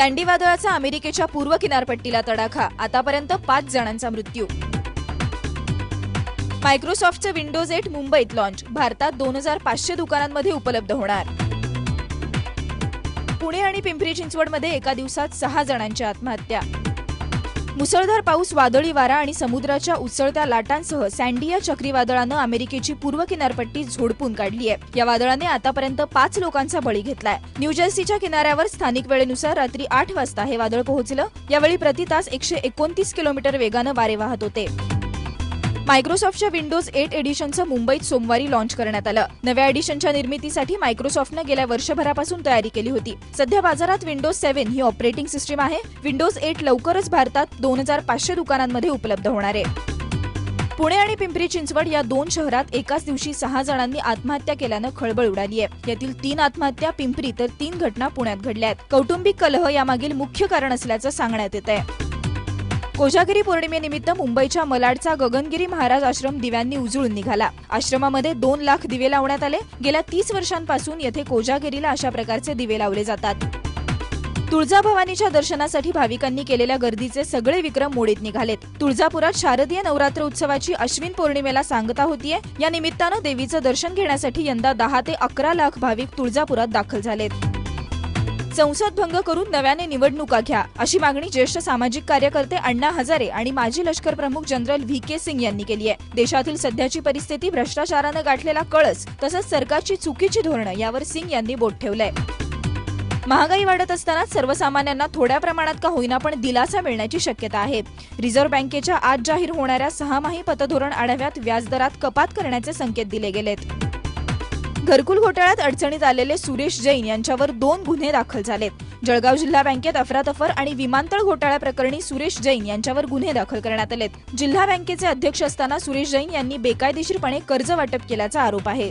Sandy वादळाचा अमेरिकेच्या पूर्व किनारपट्टीला तडाखा. आतापर्यंत पाच जणांचा मृत्यू. मायक्रोसॉफ्टचं विंडोज एट मुंबईत लॉन्च भारतात दोन हजार पाचशे दुकानांमध्ये उपलब्ध होणार. पुणे आणि पिंपरी चिंचवडमध्ये एका दिवसात सहा जणांची आत्महत्या. मुसळधार पाऊस वादळी वारा आणि समुद्राच्या उसळत्या लाटांसह सँडिया चक्रीवादळानं अमेरिकेची पूर्व किनारपट्टी झोडपून काढली आहे. या वादळाने आतापर्यंत पाच लोकांचा बळी घेतलाय. न्यूजर्सीच्या किनाऱ्यावर स्थानिक वेळेनुसार रात्री आठ वाजता हे वादळ पोहोचलं. यावेळी प्रति तास एकशे एकोणतीस किलोमीटर वेगानं वारे वाहत होते. मायक्रोसॉफ्टच्या विंडोज एट एडिशनचं मुंबईत सोमवारी लॉन्च करण्यात आलं. नव्या एडिशनच्या निर्मितीसाठी मायक्रोसॉफ्टनं गेल्या वर्षभरापासून तयारी केली होती. सध्या बाजारात विंडोज सेव्हन ही ऑपरेटिंग सिस्टीम आहे. विंडोज एट लवकरच भारतात दोन हजार पाचशे दुकानांमध्ये उपलब्ध होणार आहे. पुणे आणि पिंपरी चिंचवड या दोन शहरात एकाच दिवशी सहा जणांनी आत्महत्या केल्यानं खळबळ उडाली आहे. यातील तीन आत्महत्या पिंपरी तर तीन घटना पुण्यात घडल्या आहेत. कौटुंबिक कलह यामागील मुख्य कारण असल्याचं सांगण्यात येत आहे कोजागिरी पौर्णिमेनिमित्त मुंबईच्या मलाडचा गगनगिरी महाराज आश्रम दिव्यांनी उजळून निघाला. आश्रमामध्ये दोन लाख दिवे लावण्यात आले. गेल्या तीस वर्षांपासून येथे कोजागिरीला अशा प्रकारचे दिवे लावले जातात. तुळजाभवानीच्या दर्शनासाठी भाविकांनी केलेल्या गर्दीचे सगळे विक्रम मोडीत निघालेत. तुळजापुरात शारदीय नवरात्र उत्सवाची अश्विन पौर्णिमेला सांगता होतीये. या निमित्तानं देवीचं दर्शन घेण्यासाठी यंदा दहा ते अकरा लाख भाविक तुळजापुरात दाखल झालेत. संसद भंग करून नव्याने निवडणुका घ्या अशी मागणी ज्येष्ठ सामाजिक कार्यकर्ते अण्णा हजारे आणि माजी लष्कर प्रमुख जनरल व्ही के सिंग यांनी केली आहे. देशातील सध्याची परिस्थिती भ्रष्टाचारानं गाठलेला कळस तसंच सरकारची चुकीची धोरणं यावर सिंग यांनी बोट ठेवलंय. महागाई वाढत असताना सर्वसामान्यांना थोड्या प्रमाणात का होईना पण दिलासा मिळण्याची शक्यता आहे. रिझर्व्ह बँकेच्या आज जाहीर होणाऱ्या सहामाही पतधोरण आढाव्यात व्याजदरात कपात करण्याचे संकेत दिले गेलेत. घरकुल घोटाळ्यात अडचणीत आलेले सुरेश जैन यांच्यावर दोन गुन्हे दाखल झालेत. जळगाव जिल्हा बँकेत अफरातफर आणि विमानतळ घोटाळ्याप्रकरणी सुरेश जैन यांच्यावर गुन्हे दाखल करण्यात आलेत. जिल्हा बँकेचे अध्यक्ष असताना सुरेश जैन यांनी बेकायदेशीरपणे कर्ज वाटप केल्याचा आरोप आहे.